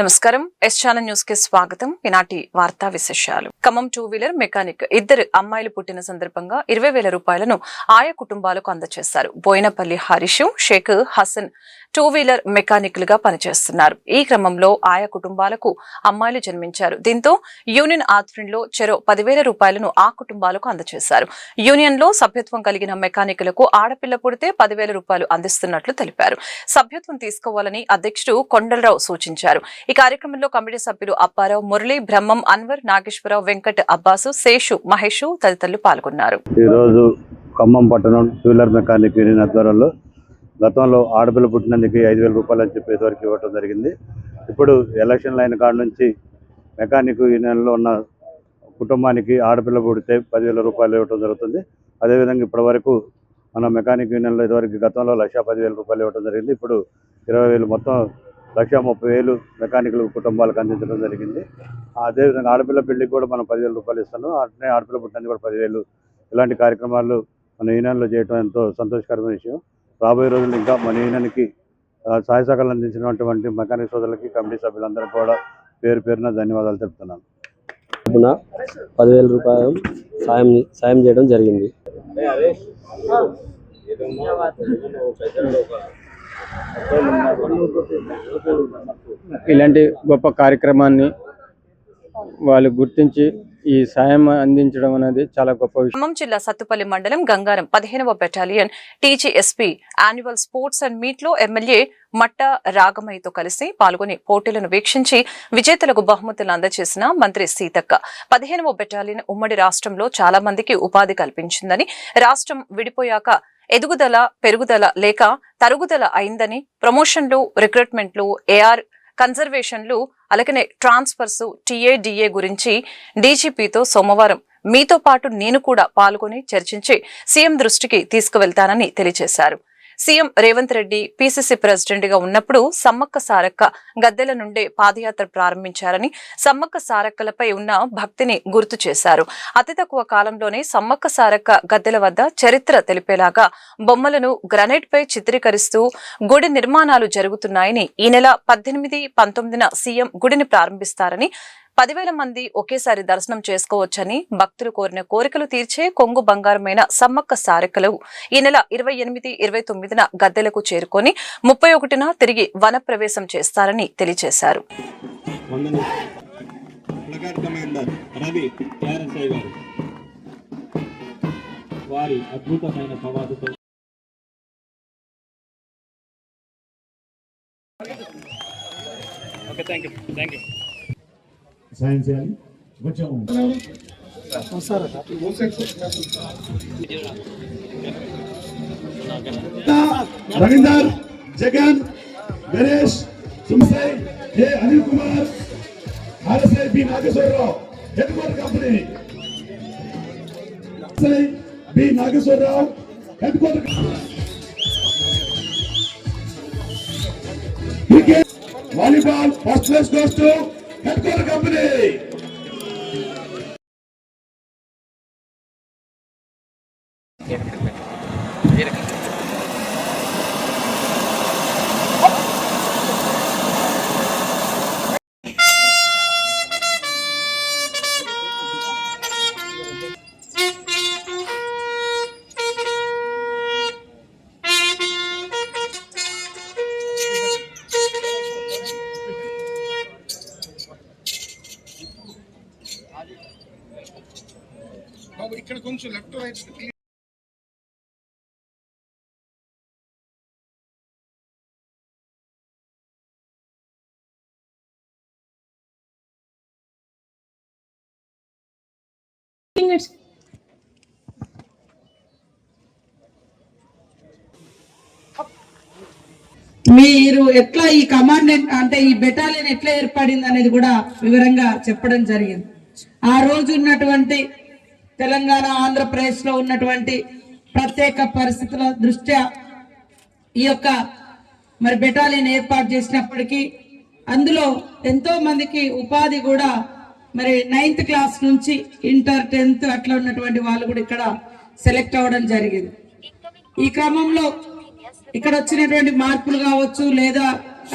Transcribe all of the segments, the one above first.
నమస్కారం. S channel న్యూస్కి స్వాగతం. ఈనాటి వార్తా విశేషాలు. ఖమ్మం టూ వీలర్ మెకానిక్ ఇద్దరు అమ్మాయిలు పుట్టిన సందర్భంగా ఇరవై వేల రూపాయలను ఆయా కుటుంబాలకు అందజేశారు. బోయినపల్లి హరీష్ షేక్ హసన్ టూ వీలర్ మెకానిక్గా పనిచేస్తున్నారు. ఈ క్రమంలో ఆయా కుటుంబాలకు అమ్మాయిలు జన్మించారు. దీంతో యూనియన్ ఆధ్వర్యంలో చెరో పదివేల రూపాయలను ఆ కుటుంబాలకు అందజేశారు. యూనియన్లో సభ్యత్వం కలిగిన మెకానికులకు ఆడపిల్ల పుడితే పదివేల రూపాయలు అందిస్తున్నట్లు తెలిపారు. సభ్యత్వం తీసుకోవాలని అధ్యక్షుడు కొండలరావు సూచించారు. ఈ కార్యక్రమంలో కమిటీ సభ్యులు అప్పారావు మురళి బ్రహ్మం అన్వర్ నాగేశ్వరరావు వెంకట్ అబ్బాసు శేషు మహేష్ తదితరులు పాల్గొన్నారు. ఈరోజు ఖమ్మం పట్టణం టూ వీలర్ మెకానిక్ యూనియన్ ఆధ్వర్యంలో గతంలో ఆడపిల్ల పుట్టినందుకు ఐదు వేల రూపాయలు అని చెప్పి ఇదివరకు ఇవ్వటం జరిగింది. ఇప్పుడు ఎలక్షన్లు అయిన కాడ నుంచి మెకానిక్ యూనియన్లో ఉన్న కుటుంబానికి ఆడపిల్ల పుడితే పదివేల రూపాయలు ఇవ్వటం జరుగుతుంది. అదేవిధంగా ఇప్పటివరకు మన మెకానిక్ యూనియన్లో ఇదివరకు గతంలో లక్ష పదివేల రూపాయలు ఇవ్వటం జరిగింది. ఇప్పుడు ఇరవై వేలు మొత్తం లక్ష ముప్పై వేలు మెకానికల్ కుటుంబాలకు అందించడం జరిగింది. అదేవిధంగా ఆడపిల్ల పెళ్ళికి కూడా మనం పదివేల రూపాయలు ఇస్తున్నాం. అట్నే ఆడపిల్ల పుట్టినందుకు కూడా పదివేలు ఇలాంటి కార్యక్రమాలు మన యూనియన్లో చేయడం ఎంతో సంతోషకరమైన విషయం. రాబోయే రోజుల్లో ఇంకా మన యూనియన్కి సహాయ సహకారాలు అందించినటువంటి మెకానిక్ సోదరులకి కమిటీ సభ్యులందరికీ కూడా పేరు పేరున ధన్యవాదాలు తెలుపుతున్నాను. పదివేల రూపాయలు సాయం సాయం చేయడం జరిగింది. ఇలాంటి గొప్ప కార్యక్రమాన్ని వాళ్ళు గుర్తించి ఈ సాయం అందించడం అనేది చాలా గొప్ప విషయం. ఖమ్మం జిల్లా సత్తుపల్లి మండలం గంగారం పదిహేనవ battalion TGSP annual sports and మీట్లో ఎమ్మెల్యే మట్ట రాగమయ్యతో కలిసి పాల్గొని పోటీలను వీక్షించి విజేతలకు బహుమతులు అందజేసిన మంత్రి సీతక్క. పదిహేనవ బెటాలియన్ ఉమ్మడి రాష్ట్రంలో చాలా మందికి ఉపాధి కల్పించిందని రాష్ట్రం విడిపోయాక ఎదుగుదల పెరుగుదల లేక తరుగుదల అయిందని ప్రమోషన్లు రిక్రూట్మెంట్లు ఏఆర్ కన్జర్వేషన్లు అలాగనే ట్రాన్స్ఫర్స్ టీఏడిఏ గురించి డీజీపీతో సోమవారం మీతో పాటు నేను కూడా పాల్గొని చర్చించి సీఎం దృష్టికి తీసుకువెళ్తానని తెలియజేశారు. సీఎం రేవంత్ రెడ్డి పీసీసీ ప్రెసిడెంట్గా ఉన్నప్పుడు సమ్మక్క సారక్క గద్దెల నుండే పాదయాత్ర ప్రారంభించారని సమ్మక్క సారక్కలపై ఉన్న భక్తిని గుర్తు చేశారు. అతి తక్కువ కాలంలోనే సమ్మక్క సారక్క గద్దెల వద్ద చరిత్ర తెలిపేలాగా బొమ్మలను గ్రనైట్ పై చిత్రీకరిస్తూ గుడి నిర్మాణాలు జరుగుతున్నాయని ఈ నెల పద్దెనిమిది పంతొమ్మిదిన సీఎం గుడిని ప్రారంభిస్తారని పదివేల మంది ఒకేసారి దర్శనం చేసుకోవచ్చని భక్తులు కోరిన కోరికలు తీర్చే కొంగు బంగారమైన సమ్మక్క సారెక్కలు ఈ నెల ఇరవై ఎనిమిది ఇరవై తొమ్మిదిన గద్దెలకు చేరుకొని ముప్పై ఒకటిన తిరిగి వన ప్రవేశం చేస్తారని తెలియజేశారు. వారి అద్భుతమైన okay thank you thank you సాయం చేయాలి. కొంచెం Ravinder Jagan Ganesh Sumasai A Anil Kumar RSI B Nageswararao head quarter company B Nageswararao head quarter cricket volleyball first place goes to head quarter ఇక్కడ కొంచెం లెఫ్ట్ రైట్ మీరు ఎట్లా ఈ command అంటే ఈ బెటాలియన్ ఎట్లా ఏర్పడింది అనేది కూడా వివరంగా చెప్పడం జరిగింది. ఆ రోజు ఉన్నటువంటి తెలంగాణ ఆంధ్రప్రదేశ్లో ఉన్నటువంటి ప్రత్యేక పరిస్థితుల దృష్ట్యా ఈ యొక్క మరి బెటాలియన్ ఏర్పాటు చేసినప్పటికీ అందులో ఎంతో మందికి ఉపాధి కూడా మరి నైన్త్ క్లాస్ నుంచి ఇంటర్ టెన్త్ అట్లా ఉన్నటువంటి వాళ్ళు కూడా ఇక్కడ సెలెక్ట్ అవ్వడం జరిగింది. ఈ క్రమంలో ఇక్కడ వచ్చినటువంటి మార్పులు కావచ్చు లేదా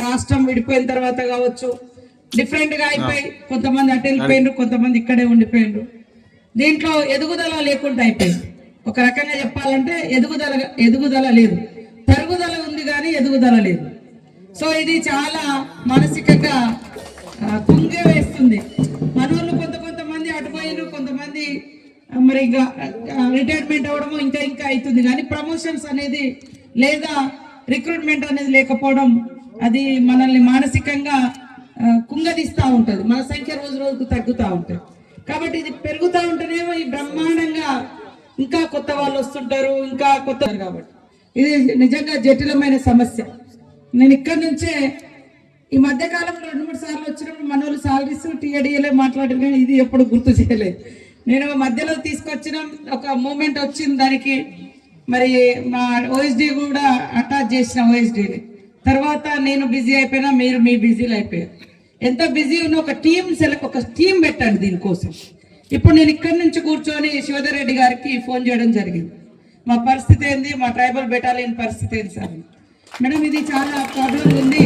రాష్ట్రం విడిపోయిన తర్వాత కావచ్చు డిఫరెంట్గా అయిపోయి కొంతమంది అటు వెళ్ళిపోయిండ్రు కొంతమంది ఇక్కడే ఉండిపోయిండ్రు. దీంట్లో ఎదుగుదల లేకుండా అయిపోయింది. ఒక రకంగా చెప్పాలంటే ఎదుగుదల ఎదుగుదల లేదు. తరుగుదల ఉంది కానీ ఎదుగుదల లేదు. సో ఇది చాలా మానసికంగా కుంగే వేస్తుంది. మనోళ్ళు కొంత కొంతమంది అటుపోయిన కొంతమంది మరి ఇంకా రిటైర్మెంట్ అవ్వడము ఇంకా ఇంకా అవుతుంది. కానీ ప్రమోషన్స్ అనేది లేదా రిక్రూట్మెంట్ అనేది లేకపోవడం అది మనల్ని మానసికంగా కుంగదిస్తూ ఉంటుంది. మన సంఖ్య రోజు రోజుకు తగ్గుతూ ఉంటుంది. కాబట్టి ఇది పెరుగుతూ ఉంటేనేమో ఈ బ్రహ్మాండంగా ఇంకా కొత్త వాళ్ళు వస్తుంటారు ఇంకా కొత్త కాబట్టి. ఇది నిజంగా జటిలమైన సమస్య. నేను ఇక్కడి నుంచే ఈ మధ్యకాలంలో రెండు మూడు సార్లు వచ్చినప్పుడు మన వాళ్ళు సాలరీస్ టీఏడిఏలే మాట్లాడారు కానీ ఇది ఎప్పుడు గుర్తు చేయలేదు. నేను మధ్యలో తీసుకొచ్చిన ఒక మూమెంట్ వచ్చింది దానికి. మరి మా ఓఎస్డి కూడా అటాచ్ చేసిన ఓఎస్డీని తర్వాత నేను బిజీ అయిపోయినా మీరు మీ బిజీలు అయిపోయారు. ఎంత బిజీ ఉన్న ఒక టీం సెలెక్ట్ ఒక టీం పెట్టండి దీనికోసం. ఇప్పుడు నేను ఇక్కడి నుంచి కూర్చొని శివధర్ రెడ్డి గారికి ఫోన్ చేయడం జరిగింది. మా పరిస్థితి ఏంది? మా ట్రైబల్ బెటాలియన్ పరిస్థితి ఏంటి సార్? మేడం ఇది చాలా ప్రాబ్లం ఉంది.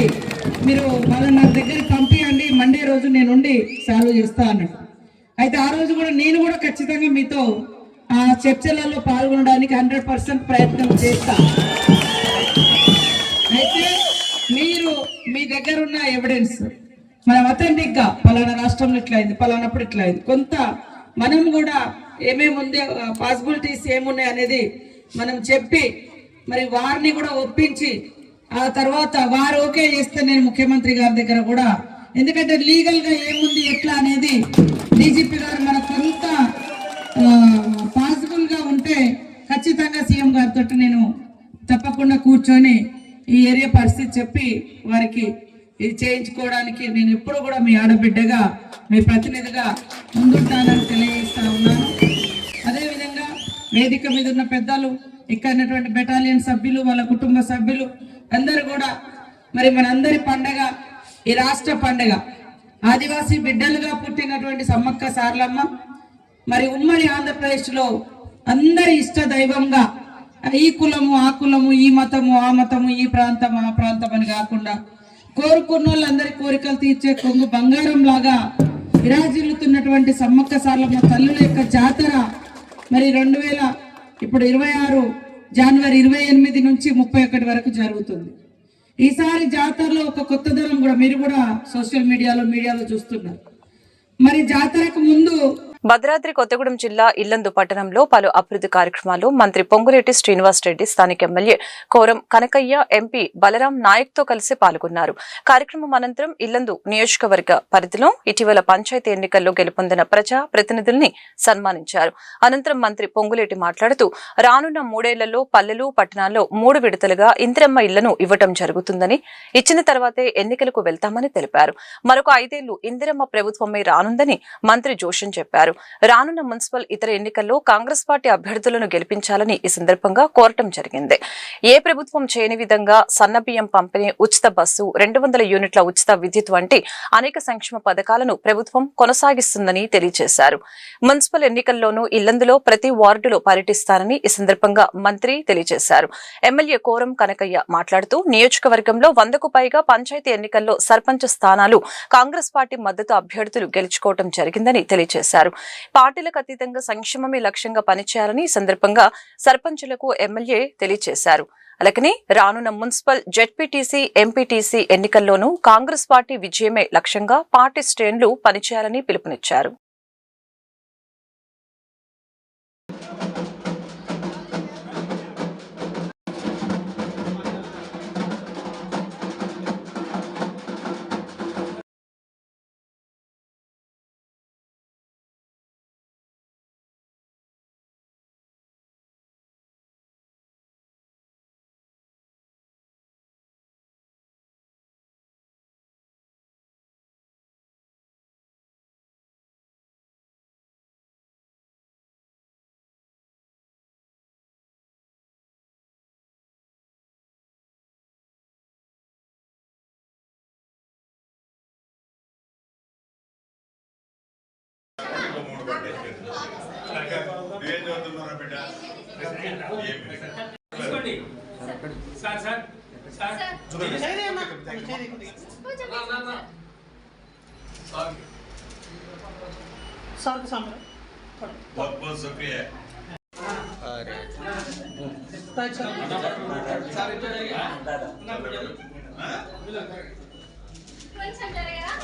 మీరు మళ్ళీ నా దగ్గరికి పంపించండి మండే రోజు నేను ఉండి సాల్వ్ చేస్తా అన్నాడు. అయితే ఆ రోజు కూడా నేను కూడా ఖచ్చితంగా మీతో ఆ చర్చలలో పాల్గొనడానికి హండ్రెడ్ పర్సెంట్ ప్రయత్నం చేస్తా. అయితే మీరు మీ దగ్గర ఉన్న ఎవిడెన్స్ మనం అథెంటిక్గా పలానా రాష్ట్రంలో ఇట్లా అయింది పలానప్పుడు ఇట్లా అయింది కొంత మనం కూడా ఏమేమి ఉంది పాసిబిలిటీస్ ఏమున్నాయి అనేది మనం చెప్పి మరి వారిని కూడా ఒప్పించి ఆ తర్వాత వారు ఓకే చేస్తే నేను ముఖ్యమంత్రి గారి దగ్గర కూడా ఎందుకంటే లీగల్గా ఏముంది ఎట్లా అనేది డీజీపీ గారు మనకు కొంత పాసిబుల్గా ఉంటే ఖచ్చితంగా సీఎం గారితో నేను తప్పకుండా కూర్చొని ఈ ఏరియా పరిస్థితి చెప్పి వారికి ఇది చేయించుకోవడానికి నేను ఎప్పుడు కూడా మీ ఆడబిడ్డగా మీ ప్రతినిధిగా ముందుంటానని తెలియజేస్తా ఉన్నాను. అదేవిధంగా వేదిక మీద ఉన్న పెద్దలు ఇక్కడ ఉన్నటువంటి బెటాలియన్ సభ్యులు వాళ్ళ కుటుంబ సభ్యులు అందరూ కూడా మరి మనందరి పండగ ఈ రాష్ట్ర పండగ ఆదివాసీ బిడ్డలుగా పుట్టినటువంటి సమ్మక్క సార్లమ్మ మరి ఉమ్మడి ఆంధ్రప్రదేశ్లో అందరి ఇష్ట దైవంగా ఈ కులము ఆ కులము ఈ మతము ఆ మతము ఈ ప్రాంతం ఆ ప్రాంతం అని కాకుండా కోరుకున్న వాళ్ళందరి కోరికలు తీర్చే కొంగు బంగారం లాగా విరాజిల్లుతున్నటువంటి సమ్మక్క సార్లమ్మ తల్లుల యొక్క జాతర మరి రెండు వేల ఇప్పుడు ఇరవై ఆరు జనవరి ఇరవై ఎనిమిది నుంచి ముప్పై ఒకటి వరకు జరుగుతుంది. ఈసారి జాతరలో ఒక కొత్త కొత్తదనం కూడా మీరు కూడా సోషల్ మీడియాలో మీడియాలో చూస్తున్నారు. మరి జాతరకు ముందు భద్రాద్రి కొత్తగూడెం జిల్లా ఇల్లందు పట్టణంలో పలు అభివృద్ధి కార్యక్రమాలు మంత్రి పొంగులేటి శ్రీనివాస్ రెడ్డి స్థానిక ఎమ్మెల్యే కోరం కనకయ్య ఎంపీ బలరాం నాయక్తో కలిసి పాల్గొన్నారు. కార్యక్రమం అనంతరం ఇల్లందు నియోజకవర్గ పరిధిలో ఇటీవల పంచాయతీ ఎన్నికల్లో గెలుపొందిన ప్రజా ప్రతినిధుల్ని సన్మానించారు. అనంతరం మంత్రి పొంగులేటి మాట్లాడుతూ రానున్న మూడేళ్ళలో పల్లెలు పట్టణాల్లో మూడు విడతలుగా ఇందిరమ్మ ఇళ్ళను ఇవ్వటం జరుగుతుందని ఇచ్చిన తర్వాతే ఎన్నికలకు వెళ్తామని తెలిపారు. మరొక ఐదేళ్ళు ఇందిరమ్మ ప్రభుత్వమే రానుందని మంత్రి జోషన్ చెప్పారు. రానున్న మున్సిపల్ ఇతర ఎన్నికల్లో కాంగ్రెస్ పార్టీ అభ్యర్థులను గెలిపించాలని ఈ సందర్భంగా కోరటం జరిగింది. ఏ ప్రభుత్వం చేయని విధంగా సన్నబియ్యం పంపిణీ ఉచిత బస్సు రెండు వందల యూనిట్ల ఉచిత విద్యుత్ వంటి అనేక సంక్షేమ పథకాలను ప్రభుత్వం కొనసాగిస్తుందని తెలియజేశారు. మున్సిపల్ ఎన్నికల్లోనూ ఇల్లందులో ప్రతి వార్డులో పర్యటిస్తారని ఈ సందర్భంగా మంత్రి తెలియజేశారు. ఎమ్మెల్యే కోరం కనకయ్య మాట్లాడుతూ నియోజకవర్గంలో వందకు పైగా పంచాయతీ ఎన్నికల్లో సర్పంచ్ స్థానాలు కాంగ్రెస్ పార్టీ మద్దతు అభ్యర్థులు గెలుచుకోవటం జరిగిందని తెలియజేశారు. పార్టీలకు అతీతంగా సంక్షేమమే లక్ష్యంగా పనిచేయాలని ఈ సందర్భంగా సర్పంచులకు ఎమ్మెల్యే తెలియజేశారు. అలాగనే రానున్న మున్సిపల్ జెడ్పీటీసీ ఎంపీటీసీ ఎన్నికల్లోనూ కాంగ్రెస్ పార్టీ విజయమే లక్ష్యంగా పార్టీ శ్రేణులు పనిచేయాలని పిలుపునిచ్చారు. పడుకోండి నువ్వేం చదువుతున్నారా బిడ్డ సార్ సార్ సార్ बहुत बहुत शुक्रिया अरे सारे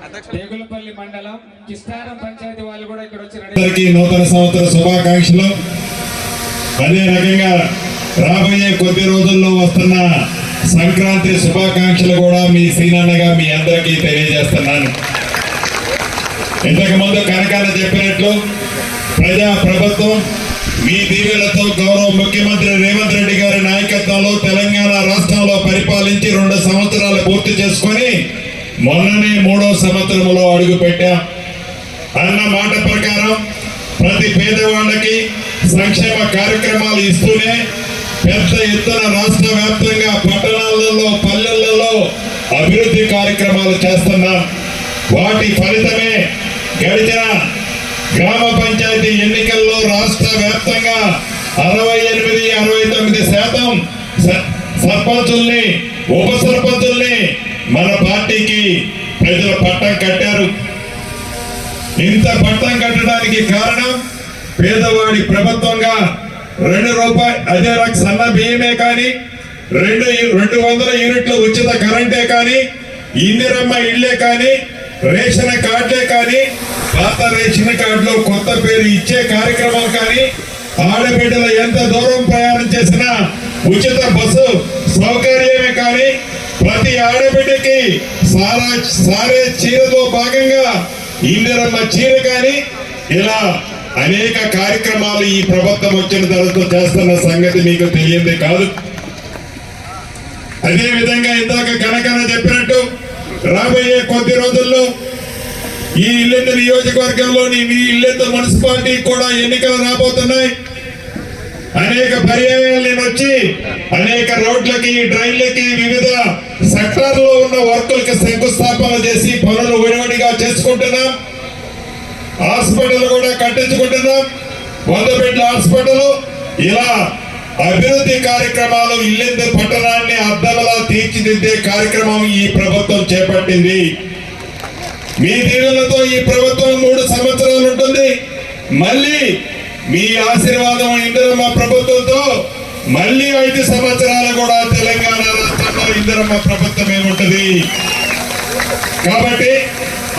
తేగులపల్లి మండలం కిస్తారం పంచాయతీ వాళ్ళు కూడా ఇక్కడ వచ్చి రెడీ అందరికీ నూతన సంవత్సర శుభాకాంక్షలు. అదే రకంగా రాబోయే కొద్ది రోజుల్లో వస్తున్న సంక్రాంతి శుభాకాంక్షలు కూడా మీ సీనన్నగా మీ అందరికీ తెలియజేస్తున్నాను. ఇంతకు ముందు కనకాల చెప్పినట్లు ప్రజా ప్రభుత్వం మీ దీవెలతో గౌరవ ముఖ్యమంత్రి రేవంత్ రెడ్డి గారి నాయకత్వంలో తెలంగాణ రాష్ట్రంలో పరిపాలించి రెండు సంవత్సరాలు పూర్తి చేసుకొని మొన్ననే మూడో సంవత్సరంలో అడుగు పెట్టాం అన్న మాట ప్రకారం ప్రతి పేదవాళ్ళకి సంక్షేమ కార్యక్రమాలు ఇస్తూనే పెద్ద ఎత్తున రాష్ట్ర వ్యాప్తంగా పట్టణాలలో పల్లెలలో అభివృద్ధి కార్యక్రమాలు చేస్తున్నాం. వాటి ఫలితమే గడిచిన గ్రామ పంచాయతీ ఎన్నికల్లో రాష్ట్ర వ్యాప్తంగా అరవై ఎనిమిది అరవై తొమ్మిది శాతం స- సర్పంచుల్ని ఉప సర్పంచుల్ని మన పార్టీకి ప్రజల పట్టం కట్టారు. ఇంత పట్టం కట్టడానికి కారణం పేదవాడి ప్రభుత్వంగా రెండు రూపాయలు అదే రక సన్న బియ్యమే కానీ రెండు రెండు వందల యూనిట్ల ఉచిత కరెంటే కానీ ఇందిరమ్మ ఇళ్ళే కానీ రేషన్ కార్డులే కానీ పాత రేషన్ కార్డులో కొత్త పేరు ఇచ్చే కార్యక్రమం కానీ ఆడబిడ్డలు ఎంత దూరం ప్రయాణం చేసినా ఉచిత బస్సు సౌకర్యమే కానీ ప్రతి ఆడబిడ్డకి సారా సారే చీరతో భాగంగా ఇందిరమ్మ చీర కానీ ఇలా అనేక కార్యక్రమాలు ఈ ప్రభుత్వం వచ్చిన తర్వాత చేస్తున్న సంగతి మీకు తెలియంది కాదు. అదే విధంగా ఇందాక కనకన చెప్పినట్టు రాబోయే కొద్ది రోజుల్లో ఈ ఇల్లెందు నియోజకవర్గంలోని మీ ఇల్లెందు మున్సిపాలిటీ కూడా ఎన్నికలు రాబోతున్నాయి. అనేక పర్యాయాలు నేను వచ్చి అనేక రోడ్లకి డ్రైన్లకి వివిధ సెక్టార్లో ఉన్న వర్కులకి శంకుస్థాపన చేసి పనులు విడివిడిగా చేసుకుంటున్నాం. హాస్పిటల్ కూడా కట్టించుకుంటున్నాం. వంద హాస్పిటల్. ఇలా అభివృద్ధి కార్యక్రమాలు ఇల్లెందు పట్టణాన్ని అద్దమలా తీర్చిదిద్దే కార్యక్రమం ఈ ప్రభుత్వం చేపట్టింది. మీ దీవులతో ఈ ప్రభుత్వం మూడు సంవత్సరాలు ఉంటుంది. మళ్ళీ మీ ఆశీర్వాదం ఇందిరమ్మ ప్రభుత్వంతో మళ్ళీ ఐదు సంవత్సరాలు కూడా తెలంగాణ రాష్ట్రంలో ఇందిరమ్మ ప్రభుత్వమే ఉంటుంది కాబట్టి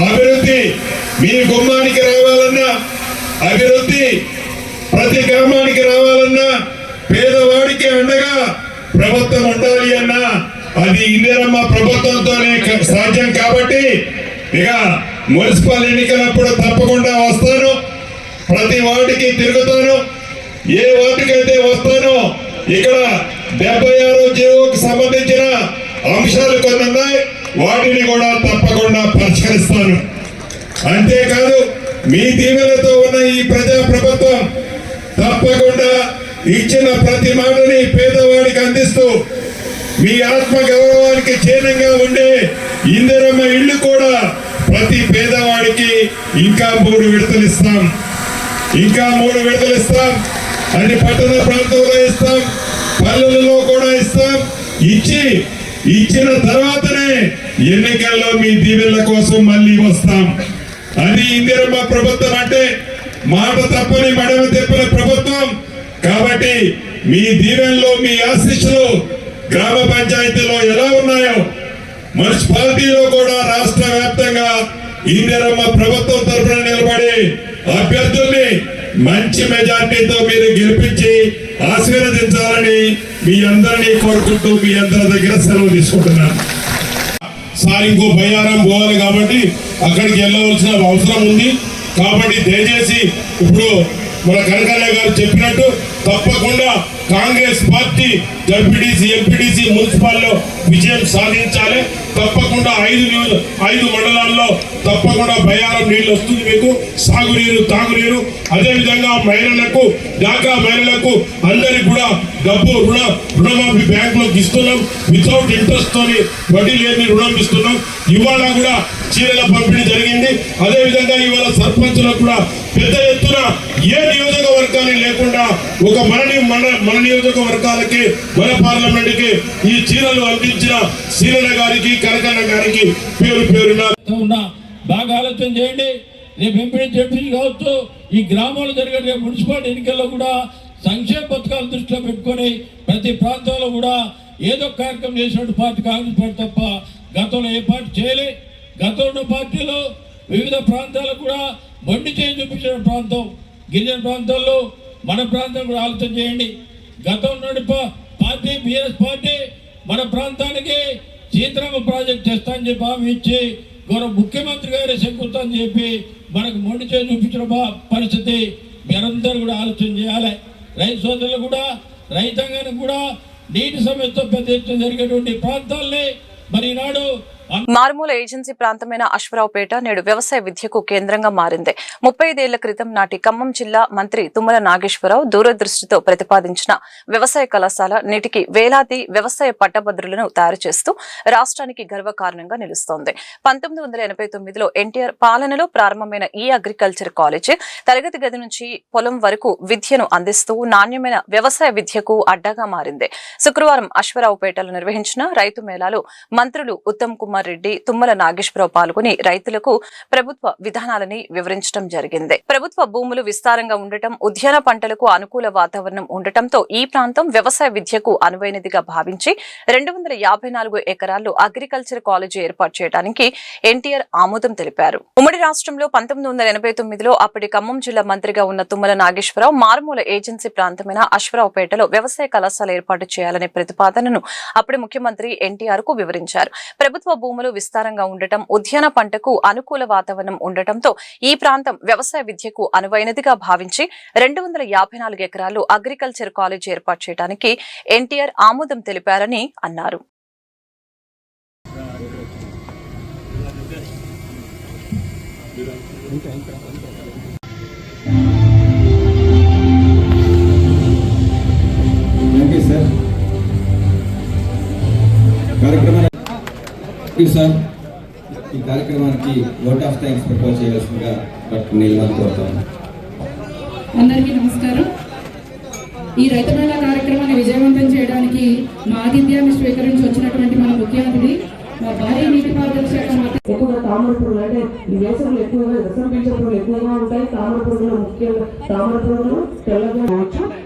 అభివృద్ధి మీ గుమ్మానికి రావాలన్నా అభివృద్ధి ప్రతి గ్రామానికి రావాలన్నా పేదవాడికి అండగా ప్రభుత్వం ఉండాలి అన్నా అది ఇందిరమ్మ ప్రభుత్వంతోనే సాధ్యం కాబట్టి ఇక మున్సిపల్ ఎన్నికలప్పుడు తప్పకుండా వస్తాను. ప్రతి వాటికి తిరుగుతాను. ఏ వాటికైతే వస్తానో ఇక్కడ డెబ్బై ఆరో జీవోకి సంబంధించిన అంశాలు కొన్ని ఉన్నాయి. వాటిని కూడా తప్పకుండా పరిష్కరిస్తాను. అంతేకాదు మీ దీవెనతో ఉన్న ఈ ప్రజా ప్రభుత్వం తప్పకుండా ఇచ్చిన ప్రతి మాటని పేదవాడికి అందిస్తూ మీ ఆత్మ గౌరవానికి చిహ్నంగా ఉండే ఇందిరమ్మ ఇల్లు కూడా ప్రతి పేదవాడికి ఇంకా మూడు విడతలు ఇస్తాం ఇంకా మూడు విడతలు ఇస్తాం. అన్ని పట్టణ ప్రాంతంలో ఇస్తాం. పల్లెలలో కూడా ఇస్తాం. ఇచ్చి ఇచ్చిన తర్వాతనే ఎన్నికల్లో మీ దీవెల కోసం మళ్ళీ వస్తాం. అది ఇందిరమ్మ ప్రభుత్వం అంటే మాట తప్పని మడమ తెప్పని ప్రభుత్వం. కాబట్టి మీ దీవెనలో మీ ఆశీస్సులు గ్రామ పంచాయతీలో ఎలా ఉన్నాయో మున్సిపాలిటీలో కూడా రాష్ట్ర వ్యాప్తంగా ఇందిరమ్మ ప్రభుత్వం తరఫున నిలబడి అభ్యర్థుల్ని మంచి మెజార్టీతో మీరు గెలిపించి ఆశీర్వదించాలని మీ అందరినీ కోరుకుంటూ మీ అందరి దగ్గర సెలవు తీసుకుంటున్నాను. సార్ ఇంకో బయ్యారం పోవాలి కాబట్టి అక్కడికి వెళ్ళవలసిన అవసరం ఉంది. కాబట్టి దయచేసి ఇప్పుడు మన కనకయ్య గారు చెప్పినట్టు తప్పకుండా కాంగ్రెస్ పార్టీ జడ్పీటీసీ ఎంపీటీసీ మున్సిపాల్లో విజయం సాధించాలి. తప్పకుండా ఐదు నియోజ ఐదు మండలాల్లో తప్పకుండా బయారం నీళ్ళు వస్తుంది మీకు. సాగునీరు తాగునీరు. అదేవిధంగా మహిళలకు డాకా మహిళలకు అందరికి కూడా డబ్బు రుణ రుణమాఫీ బ్యాంకులోకి ఇస్తున్నాం. వితౌట్ ఇంట్రెస్ట్ తోని వడ్డీ లేని రుణం ఇస్తున్నాం. ఇవాళ కూడా చీరల పంపిణీ జరిగింది. అదేవిధంగా ఇవాళ సర్పంచులకు కూడా పెద్ద ఎత్తున ఏ నియోజకవర్గాన్ని లేకుండా ఒక మన మన మన నియోజకవర్గాలకి మన పార్లమెంట్కి ఈ చీరలు అందించిన సీరణ గారికి కనకన్న గారికి పేరు పేరున ఉన్న బాగా ఆలోచన చేయండి. రేపు ఎంపీ చెప్పింది కావచ్చు ఈ గ్రామంలో జరిగే రేపు మున్సిపాలిటీ ఎన్నికల్లో కూడా సంక్షేమ పథకాలు దృష్టిలో పెట్టుకొని ప్రతి ప్రాంతంలో కూడా ఏదో కార్యక్రమం చేసినట్టు పార్టీ కాంగ్రెస్ పార్టీ తప్ప గతంలో ఏ పార్టీ చేయలే. గతంలో పార్టీలో పార్టీలు వివిధ ప్రాంతాలకు కూడా మొండి చేయి చూపించిన ప్రాంతం గిరిజన ప్రాంతాల్లో మన ప్రాంతం కూడా ఆలోచన చేయండి. గతం నుండి పా- పార్టీ బిఎస్ పార్టీ మన ప్రాంతానికి సీతారామ ప్రాజెక్ట్ చేస్తానని చెప్పి హామీ ఇచ్చి గౌరవ ముఖ్యమంత్రి గారి శంకుతా అని చెప్పి మనకు మొండి చేయి చూపించిన పరిస్థితి మీరందరూ కూడా ఆలోచన చేయాలి. రైతు సోదరులు కూడా రైతాంగానికి కూడా నీటి సమస్యతో పెద్ద ఎత్తున జరిగేటువంటి ప్రాంతాల్ని మరి ఈనాడు మారుమూల ఏజెన్సీ ప్రాంతమైన అశ్వరావుపేట నేడు వ్యవసాయ విద్యకు కేంద్రంగా మారింది. ముప్పై ఐదేళ్ళ క్రితం నాటి ఖమ్మం జిల్లా మంత్రి తుమ్మల నాగేశ్వరరావు దూరదృష్టితో ప్రతిపాదించిన వ్యవసాయ కళాశాల నేటికి వేలాది వ్యవసాయ పట్టభద్రులను తయారు చేస్తూ రాష్ట్రానికి గర్వకారణంగా నిలుస్తోంది. పంతొమ్మిది వందల ఎనభై తొమ్మిదిలో ఎన్టీఆర్ పాలనలో ప్రారంభమైన ఈ అగ్రికల్చర్ కాలేజ్ తరగతి గది నుంచి పొలం వరకు విద్యను అందిస్తూ నాణ్యమైన వ్యవసాయ విద్యకు అడ్డాగా మారింది. శుక్రవారం అశ్వరావుపేటలో నిర్వహించిన రైతు మేళాలో మంత్రులు ఉత్తమ్ కుమార్ రెడ్డి తుమ్మల నాగేశ్వరరావు పాల్గొని రైతులకు ప్రభుత్వ విధానాలని వివరించడం జరిగింది. ప్రభుత్వ భూములు విస్తారంగా ఉండటం ఉద్యాన పంటలకు అనుకూల వాతావరణం ఉండటంతో ఈ ప్రాంతం వ్యవసాయ విద్యకు అనువైనదిగా భావించి రెండు వందల యాభై నాలుగు ఎకరాల్లో అగ్రికల్చర్ కాలేజీ ఏర్పాటు చేయడానికి ఎన్టీఆర్ ఆమోదం తెలిపారు. ఉమ్మడి రాష్ట్రంలో పంతొమ్మిది వందల ఎనభై తొమ్మిదిలో అప్పటి ఖమ్మం జిల్లా మంత్రిగా ఉన్న తుమ్మల నాగేశ్వరరావు మారుమూల ఏజెన్సీ ప్రాంతమైన అశ్వరావుపేటలో వ్యవసాయ కళాశాల ఏర్పాటు చేయాలనే ప్రతిపాదనను అప్పటి ముఖ్యమంత్రి ఎన్టీఆర్కు వివరించారు. ప్రభుత్వ భూములు విస్తారంగా ఉండటం ఉద్యాన పంటకు అనుకూల వాతావరణం ఉండటంతో ఈ ప్రాంతం వ్యవసాయ విద్యకు అనువైనదిగా భావించి రెండు వందల యాభై నాలుగు ఎకరాలు అగ్రికల్చర్ కాలేజ్ ఏర్పాటు చేయడానికి ఎన్టీఆర్ ఆమోదం తెలిపారని అన్నారు. థ్యాంక్ యూ సార్ ఈ కార్యక్రమానికి ఓట్ ఆఫ్ థ్యాంక్స్ ప్రపోజ్ చేయవలసిందిగా డాక్టర్ నీలమని కోరుతాను అందరికీ నమస్కారం. ఈ రైతు మేళా కార్యక్రమాన్ని విజయవంతం చేయడానికి మా ఆతిథ్యాన్ని స్వీకరించి వచ్చినటువంటి మన ముఖ్య అతిథి మా భారీ నీటిపారుదల శాఖ మంత్రి ఎక్కువగా తామర పురుగులు అంటే ఈ వేసవిలో ఎక్కువగా విషం పీల్చే పురుగులు ఎక్కువగా ఉంటాయి. తామర పురుగులు ముఖ్యంగా తామర పురుగులు తెల్లగా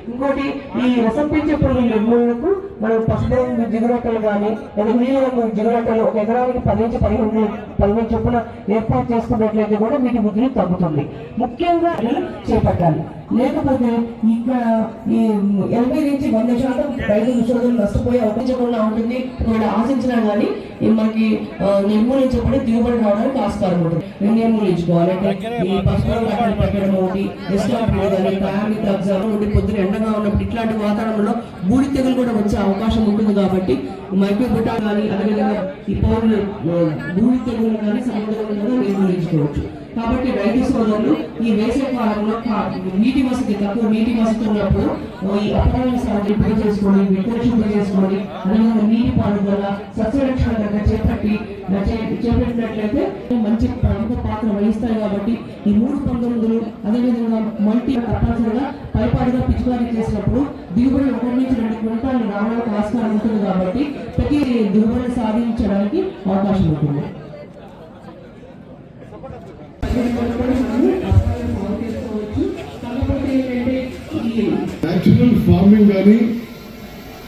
ఇంకోటి ఈ రసం పీల్చే పురుగుల నిర్మూలనకు మనం పసుపు రంగు జిగురొట్టలు కానీ లేదా నీలి రంగు జిగురొట్టలు ఒక ఎకరానికి పది నుంచి పదిహేను పదిహేను చొప్పున ఏర్పాటు చేసుకున్నట్లయితే కూడా వీటి ఉద్రి తగ్గుతుంది. ముఖ్యంగా చేపట్టాలి. లేకపోతే ఇంకా ఈ ఎనభై నుంచి వంద శాతం రైతు సోదరులు నష్టపోయే అవకాశం ఉంటుంది. ఒకవేళ ఆశించినా కానీ మనకి నిర్మూలించబడి దిగుబడి రావడానికి ఆస్కారం ఉంటుంది. మేము నిర్మూలించుకోవాలి. ఈ పెట్టడం ఒకటి కానీ ఉండి పొద్దున ఎండగా ఉన్నప్పుడు ఇట్లాంటి వాతావరణంలో బూడి తెగులు కూడా వచ్చే అవకాశం ఉంటుంది కాబట్టి మైక్రోబిటా కానీ అదేవిధంగా ఈ పౌరులు భూమి తెగులు కానీ సమర్థవంతంగా నిర్మూలించుకోవచ్చు కాబట్టి రైతు సోదరులు ఈ వేసవి కాలంలో నీటి వసతి తక్కువ నీటి వసతి ఉన్నప్పుడు ఈ అపరాల సాగు పై చేసుకొని విత్తన చేసుకొని అదేవిధంగా నీటి పారుదల సస్యరక్షణ దగ్గర చేపట్టి చేపట్టినట్లయితే మంచి ప్రముఖ పాత్ర వహిస్తాయి కాబట్టి ఈ మూడు పంతొమ్మిదిలు అదేవిధంగా మల్టీ తప్పనిసరిగా పైపాటుగా పిచికారీ చేసినప్పుడు దిగుబడి ఒకటి నుంచి రెండు క్వింటాలు రావడానికి ఆస్కారం ఉంటుంది కాబట్టి ప్రతి దిగుబడి సాధించడానికి అవకాశం ఉంటుంది. న్యాచురల్ ఫార్మింగ్ కానీ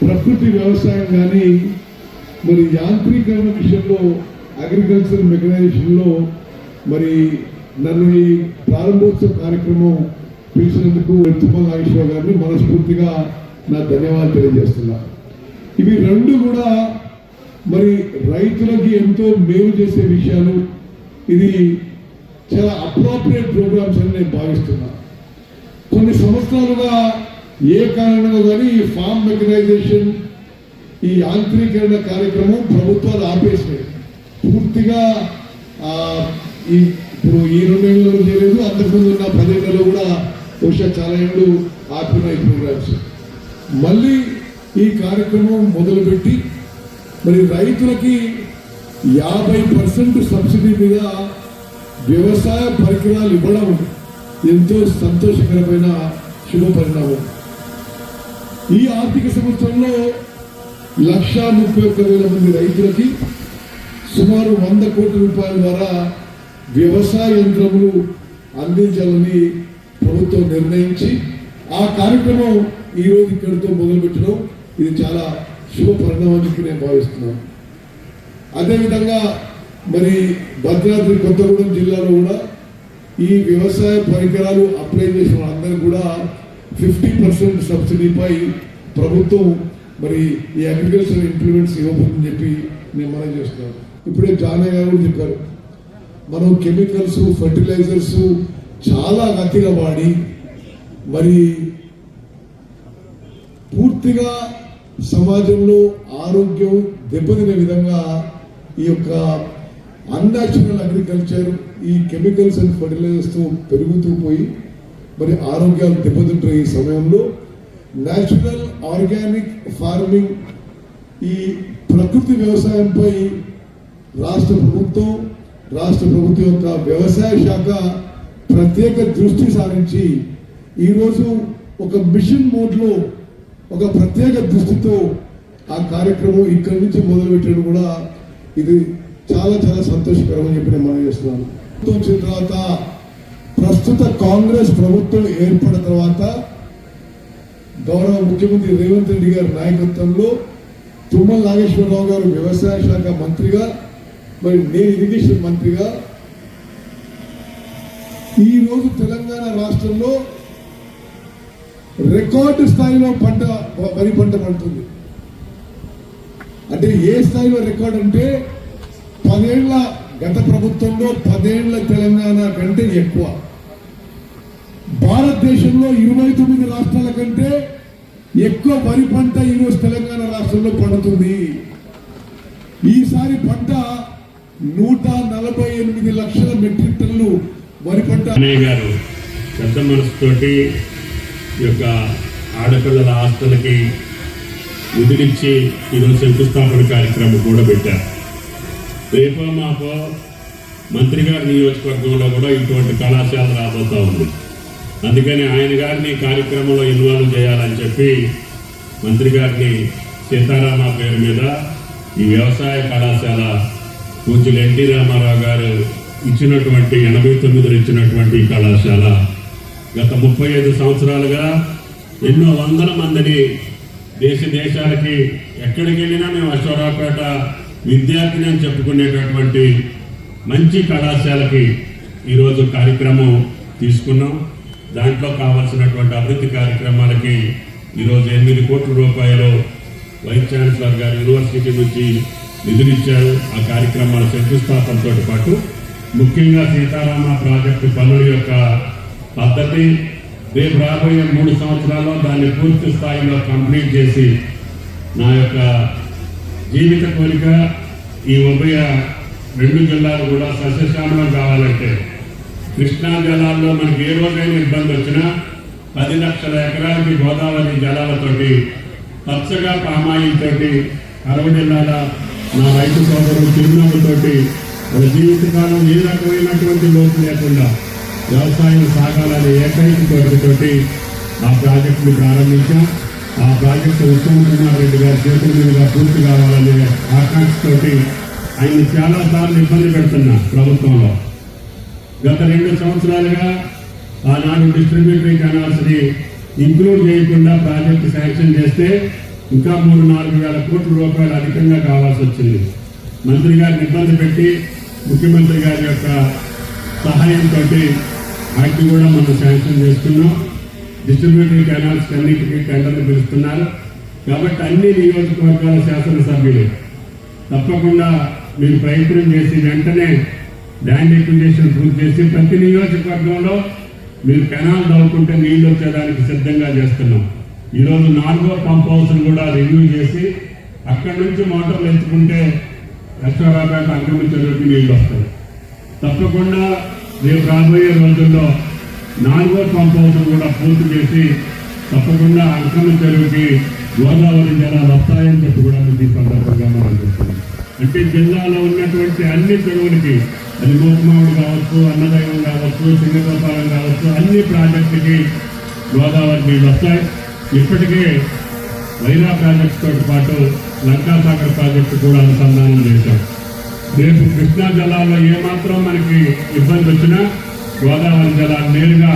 ప్రకృతి వ్యవసాయం కానీ మరి యాంత్రీకరణ విషయంలో అగ్రికల్చర్ మెకనైజేషన్లో మరి నన్ను ఈ ప్రారంభోత్సవ కార్యక్రమం పిలిచినందుకు తుమ్మల నాగేశ్వర గారిని మనస్ఫూర్తిగా నా ధన్యవాదాలు తెలియజేస్తున్నా. ఇవి రెండు కూడా మరి రైతులకి ఎంతో మేలు చేసే విషయాలు. ఇది చాలా అప్రోప్రియేట్ ప్రోగ్రామ్స్ అని నేను భావిస్తున్నా. కొన్ని సంవత్సరాలుగా ఏ కారణంగా కానీ ఈ ఫామ్ మెకనైజేషన్ ఈ యాంత్రీకరణ కార్యక్రమం ప్రభుత్వాలు ఆపేసినాయి. పూర్తిగా ఈ ఇప్పుడు ఈ రెండేళ్ళలో చేయలేదు అంతకుముందు ఉన్న పదేళ్ళలో కూడా బహుశా చాలా ఏళ్ళు ఆపిన ప్రోగ్రామ్స్ మళ్ళీ ఈ కార్యక్రమం మొదలుపెట్టి మరి రైతులకి యాభై పర్సెంట్ సబ్సిడీ మీద వ్యవసాయ పరికరాలు ఇవ్వడం ఎంతో సంతోషకరమైన శుభ పరిణామం. ఈ ఆర్థిక సంవత్సరంలో లక్షా ముప్పై ఒక్క వేల మంది రైతులకి సుమారు వంద కోట్ల రూపాయల ద్వారా వ్యవసాయ యంత్రములు అందించాలని ప్రభుత్వం నిర్ణయించి ఆ కార్యక్రమం ఈ రోజు ఇక్కడితో మొదలుపెట్టడం ఇది చాలా శుభ పరిణామం చెప్పి నేను భావిస్తున్నాను. అదేవిధంగా మరి భద్రాద్రి కొత్తగూడెం జిల్లాలో కూడా ఈ వ్యవసాయ పరికరాలు అప్లై చేసిన వాళ్ళందరికీ కూడా ఫిఫ్టీ పర్సెంట్ సబ్సిడీపై ప్రభుత్వం మరి ఈ అగ్రికల్చర్ ఇంప్లిమెంట్స్ ఇవ్వబోతుందని చెప్పి నేను మనం చేస్తున్నాను. ఇప్పుడే జానయ్య గారు కూడా చెప్పారు. మనం కెమికల్స్ ఫర్టిలైజర్స్ చాలా గట్టిగా వాడి మరి పూర్తిగా సమాజంలో ఆరోగ్యం దెబ్బతినే విధంగా ఈ యొక్క అన్యాచురల్ అగ్రికల్చర్ ఈ కెమికల్స్ అండ్ ఫర్టిలైజర్స్తో పెరుగుతూ పోయి మరి ఆరోగ్యాలు దెబ్బతింటున్న ఈ సమయంలో న్యాచురల్ ఆర్గానిక్ ఫార్మింగ్ ఈ ప్రకృతి వ్యవసాయంపై రాష్ట్ర ప్రభుత్వం రాష్ట్ర ప్రభుత్వం యొక్క వ్యవసాయ శాఖ ప్రత్యేక దృష్టి సారించి ఈరోజు ఒక మిషన్ మోడ్లో ఒక ప్రత్యేక దృష్టితో ఆ కార్యక్రమం ఇక్కడి నుంచి మొదలుపెట్టడం కూడా ఇది చాలా చాలా సంతోషకరం అని చెప్పి నేను మనం చేస్తున్నాను. ప్రభుత్వం వచ్చిన తర్వాత ప్రస్తుత కాంగ్రెస్ ప్రభుత్వం ఏర్పడిన తర్వాత గౌరవ ముఖ్యమంత్రి రేవంత్ రెడ్డి గారి నాయకత్వంలో తుమ్మల నాగేశ్వరరావు గారు వ్యవసాయ శాఖ మంత్రిగా మరి నేను ఇరిగేషన్ మంత్రిగా ఈ రోజు తెలంగాణ రాష్ట్రంలో రికార్డు స్థాయిలో పంట వరి పంట పండుతుంది. అంటే ఏ స్థాయిలో రికార్డు అంటే పదేళ్ళ గత ప్రభుత్వంలో పదేళ్ళ తెలంగాణ కంటే ఎక్కువ. భారతదేశంలో ఇరవై తొమ్మిది రాష్ట్రాల కంటే ఎక్కువ వరి పంట ఈరోజు తెలంగాణ రాష్ట్రంలో పండుతుంది. ఈసారి పంట నూట నలభై ఎనిమిది లక్షల మెట్రిక్ టన్నులు వరి పంట గారు పెద్ద మనసుతోటి ఈ యొక్క ఆడపిల్లల ఆస్తులకి ముదిరించి ఈరోజు శంకుస్థాపన కార్యక్రమం కూడా పెట్టారు. రేపో మాపో మంత్రి గారి నియోజకవర్గంలో కూడా ఇటువంటి కళాశాల రాబోతా ఉంది. అందుకని ఆయన గారిని కార్యక్రమంలో ఇన్వాల్వ్ చేయాలని చెప్పి మంత్రి గారిని సీతారామ పేరు మీద ఈ వ్యవసాయ కళాశాల కొంచెం ఎన్టీ రామారావు గారు ఇచ్చినటువంటి ఎనభై తొమ్మిదిలో ఇచ్చినటువంటి కళాశాల గత ముప్పై ఐదు సంవత్సరాలుగా ఎన్నో వందల మందిని దేశ దేశాలకి ఎక్కడికి వెళ్ళినా మేము అశ్వరావుపేట విద్యార్థిని అని చెప్పుకునేటటువంటి మంచి కళాశాలకి ఈరోజు కార్యక్రమం తీసుకున్నాం. దాంట్లో కావాల్సినటువంటి అభివృద్ధి కార్యక్రమాలకి ఈరోజు ఎనిమిది కోట్ల రూపాయలు వైస్ ఛాన్సలర్ గారు యూనివర్సిటీ నుంచి నిధులిచ్చారు ఆ కార్యక్రమాల శంకుస్థాపనతో పాటు ముఖ్యంగా సీతారామ ప్రాజెక్టు పనుల యొక్క పద్ధతి రేపు రాబోయే మూడు సంవత్సరాల్లో దాన్ని పూర్తి స్థాయిలో కంప్లీట్ చేసి నా యొక్క జీవిత కోరిక ఈ ఉభయ రెండు జిల్లాలు కూడా సస్యశ్యామలం కావాలంటే కృష్ణా జలాల్లో మనకి ఏ రోజైనా ఇబ్బంది వచ్చినా పది లక్షల ఎకరాలకి గోదావరి జలాలతోటి పచ్చగా పామాయిల్ తోటి అరవై జిల్లాల నా రైతు సోదరులు చిరునవ్వుతోటి మన జీవితకాలం ఏ రకమైనటువంటి లోటు లేకుండా వ్యవసాయం సాగాలనే ఏకైక కోరికతోటి ఆ ప్రాజెక్టును ప్రారంభించాం. ఆ ప్రాజెక్టు ఉత్తమ్ కుమార్ రెడ్డి గారి చేతుల మీదుగా పూర్తి కావాలనే ఆకాంక్షతోటి ఆయన చాలా సార్లు ఇబ్బంది పెడుతున్నా ప్రభుత్వంలో. గత రెండు సంవత్సరాలుగా ఆనాడు డిస్ట్రిబ్యూటరీ కెనాల్స్ని ఇంక్లూడ్ చేయకుండా ప్రాజెక్టు శాంక్షన్ చేస్తే ఇంకా మూడు నాలుగు వేల కోట్ల రూపాయలు అధికంగా కావాల్సి వచ్చింది. మంత్రి గారిని ఇబ్బంది పెట్టి ముఖ్యమంత్రి గారి యొక్క సహాయంతో వాటిని కూడా మనం శాంక్షన్ చేస్తున్నాం. డిస్ట్రిబ్యూటరీ కెనాల్స్ అన్నిటికీ టెండర్లు పిలుస్తున్నారు. కాబట్టి అన్ని నియోజకవర్గాల శాసనసభ్యులు తప్పకుండా మీరు ప్రయత్నం చేసి వెంటనే ల్యాండ్ ఎక్విజేషన్ పూర్తి చేసి ప్రతి నియోజకవర్గంలో మీరు కెనాల్ తవ్వుకుంటే నీళ్ళు వచ్చేదానికి సిద్ధంగా చేస్తున్నాం. ఈరోజు నాలుగో పంప్ హౌస్ను కూడా రివ్యూ చేసి అక్కడి నుంచి మోటార్లు ఎంచుకుంటే అశ్వరాపేట అంకమ్మ నీళ్ళు వస్తాయి. తప్పకుండా రేపు రాబోయే రోజుల్లో నాలుగో పంప్ హౌస్ కూడా పూర్తి చేసి తప్పకుండా అంకమ్మ చెరువుకి గోదావరి జలాలు వస్తాయని చెప్పి కూడా మీకు ఈ సందర్భంగా మనం చెప్తున్నాం. అంటే జిల్లాలో ఉన్నటువంటి అన్ని చెరువులకి అది మోకమావుడు కావచ్చు అన్నదైవం కావచ్చు సింగగోపాలం కావచ్చు అన్ని ప్రాజెక్టులకి గోదావరి నీళ్ళు వస్తాయి. ఇప్పటికే వైరా ప్రాజెక్టుతో పాటు లంకాసాగర్ ప్రాజెక్టు కూడా అనుసంధానం చేశాం. రేపు కృష్ణా జలాల్లో ఏమాత్రం మనకి ఇబ్బంది వచ్చినా గోదావరి జలాన్ని నేరుగా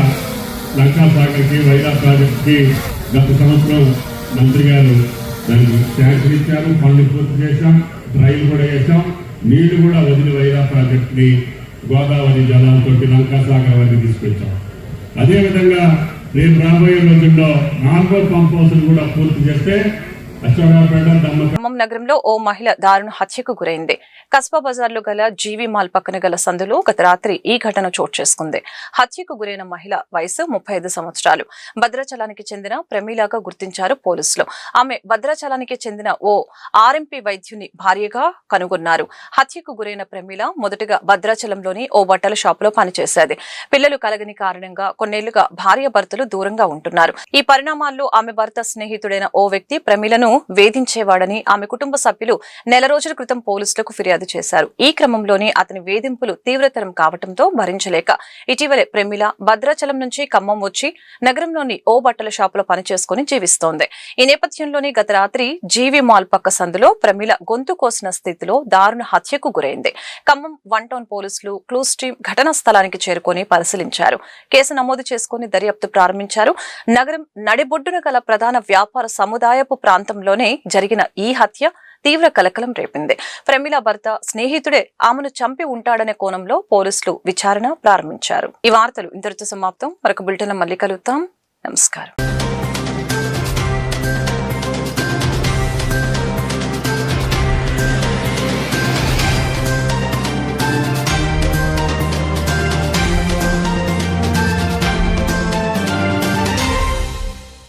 లంకాసాగర్కి వైరా ప్రాజెక్టుకి గత సంవత్సరం మంత్రి గారు దానికి శాంక్షన్ ఇచ్చారు పనులు పూర్తి చేశాం ట్రైల్ కూడా చేశాం నీళ్ళు కూడా వదిలి వైరా ప్రాజెక్టుని గోదావరి జలాలతోటి లంకాసాగర్ వరకు తీసుకొచ్చాం. అదేవిధంగా రేపు రాబోయే రోజుల్లో నాలుగో పంప్ హౌస్ కూడా పూర్తి చేస్తే ఖమ్మం నగరంలో ఓ మహిళ దారుణ హత్యకు గురైంది. కస్బా బజార్లో గల జీవి మాల్ పక్కన గల సందులో గత రాత్రి ఈ ఘటన చోటు చేసుకుంది. హత్యకు గురైన మహిళ వయసు ముప్పై ఐదు సంవత్సరాలు. భద్రాచలానికి చెందిన ప్రమీలాగా గుర్తించారు పోలీసులు. ఆమె భద్రాచలానికి చెందిన ఓ ఆర్ఎంపీ వైద్యుని భార్యగా కనుగొన్నారు. హత్యకు గురైన ప్రమీల మొదటగా భద్రాచలంలోని ఓ బట్టల షాపులో పనిచేసేది. పిల్లలు కలగని కారణంగా కొన్నేళ్ళుగా భార్య భర్తలు దూరంగా ఉంటున్నారు. ఈ పరిణామాల్లో ఆమె భర్త స్నేహితుడైన ఓ వ్యక్తి ప్రమీలను వేధించేవాడని ఆమె కుటుంబ సభ్యులు నెల రోజుల క్రితం పోలీసులకు ఫిర్యాదు చేశారు. ఈ క్రమంలోనే అతని వేధింపులు తీవ్రతరం కావడంతో భరించలేక ఇటీవలే ప్రమీల భద్రాచలం నుంచి ఖమ్మం వచ్చి నగరంలోని ఓ బట్టల షాపులో పనిచేసుకుని జీవిస్తోంది. ఈ నేపథ్యంలోనే గత రాత్రి జీవి మాల్ పక్క సందులో ప్రమీల గొంతు కోసిన స్థితిలో దారుణ హత్యకు గురైంది. ఖమ్మం వన్ టౌన్ పోలీసులు క్లూస్ టీం ఘటనా స్థలానికి చేరుకుని పరిశీలించారు. కేసు నమోదు చేసుకుని దర్యాప్తు ప్రారంభించారు. నగరం నడిబొడ్డున గల ప్రధాన వ్యాపార సముదాయపు ప్రాంతం సమీపంలోనే జరిగిన ఈ హత్య తీవ్ర కలకలం రేపింది. ప్రమిళ భర్త స్నేహితుడే ఆమెను చంపి ఉంటాడనే కోణంలో పోలీసులు విచారణ ప్రారంభించారు. ఈ వార్తలు ఇంతటితో సమాప్తం. మరొక బులెటిన్ మళ్ళీ కలుగుతాం నమస్కారం.